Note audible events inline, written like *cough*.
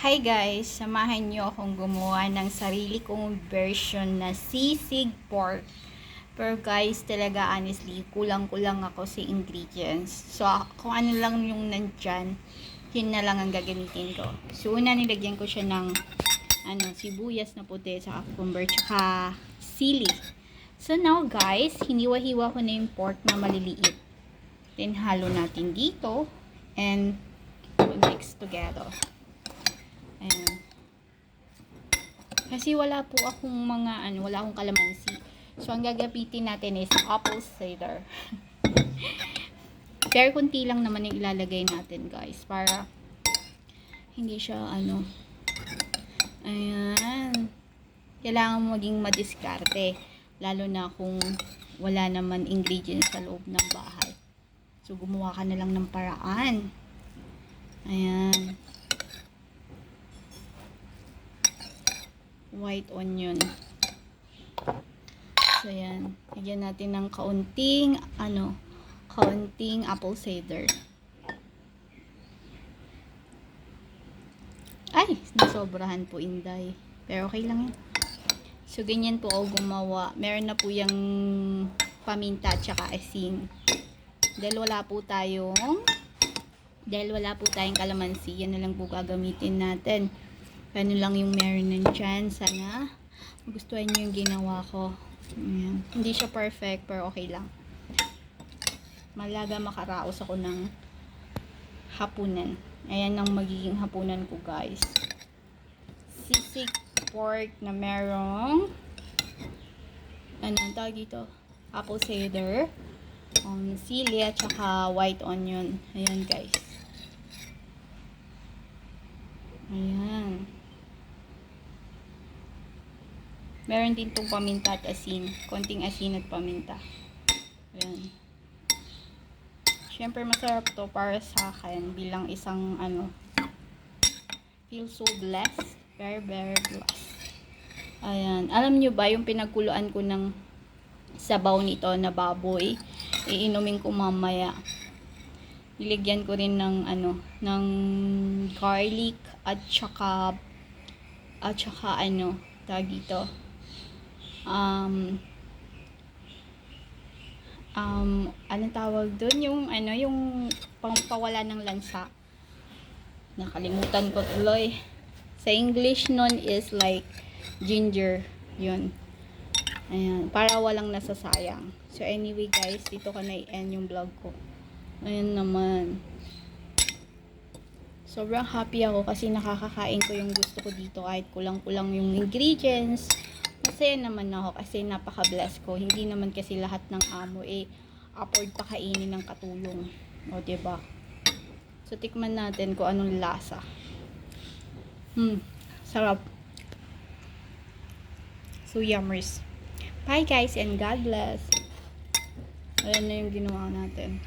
Hi guys, samahan niyo akong gumawa ng sarili kong version na sisig pork. Pero guys, talaga honestly, kulang-kulang ako sa ingredients. So, kung ano lang yung nandyan, yun na lang ang gagamitin ko. So, una nilagyan ko siya ng ano, sibuyas na puti, saka cucumber, saka sili. So, now guys, hiniwa-hiwa ko na yung pork na maliliit. Then, halo natin dito. And, mix together. Ayan. Kasi wala po akong mga, ano, wala akong kalamansi. So, ang gagapitin natin is apple cider. *laughs* Pero kunti lang naman yung ilalagay natin, guys. Para hindi siya, ano, ayan. Kailangan maging madiskarte. Lalo na kung wala naman ingredients sa loob ng bahay. So, gumawa ka na lang ng paraan. Ayan. White onion. So, yan. Lagyan natin ng kaunting, ano, kaunting apple cider. Ay, nasobrahan po inday. Pero okay lang yan. So, ganyan po ako gumawa. Meron na po yung paminta at saka asin. Dahil wala po tayong dahil wala po tayong kalamansi, yan na lang po gagamitin natin. Ano lang yung meron nandyan. Sana magustuhan nyo yung ginawa ko. Ayan. Hindi siya perfect, pero okay lang. Malaga makaraos ako ng hapunan. Ayan ang magiging hapunan ko, guys. Sisig pork na merong ano ang tawag dito? Apple cider, um, sili at saka white onion. Ayan, guys. Ayan. Meron din tong paminta at asin. Konting asin at paminta. Ayan. Siyempre masarap to para sa akin bilang isang ano feel so blessed. Very, very blessed. Ayan. Alam nyo ba yung pinagkuluan ko ng sabaw nito na baboy? Iinumin ko mamaya. Niligyan ko rin ng ano, ng garlic at saka at saka ano, tawag dito um, um, ano tawag doon? Yung, ano, yung pangpawala ng lansa. Nakalimutan ko tuloy. Sa English nun is like ginger. Yun. Ayan. Para walang nasasayang. So, anyway guys, dito ka na i-end yung vlog ko. Ayan naman. Sobrang happy ako kasi nakakakain ko yung gusto ko dito kahit kulang-kulang yung ingredients masaya naman ako kasi napaka-bless ko. Hindi naman kasi lahat ng amo eh afford pa kainin ng katulong. O, ba diba? So, tikman natin kung anong lasa. Hmm, sarap. So, yummers. Bye guys and God bless. Ayan na yung ginawa natin.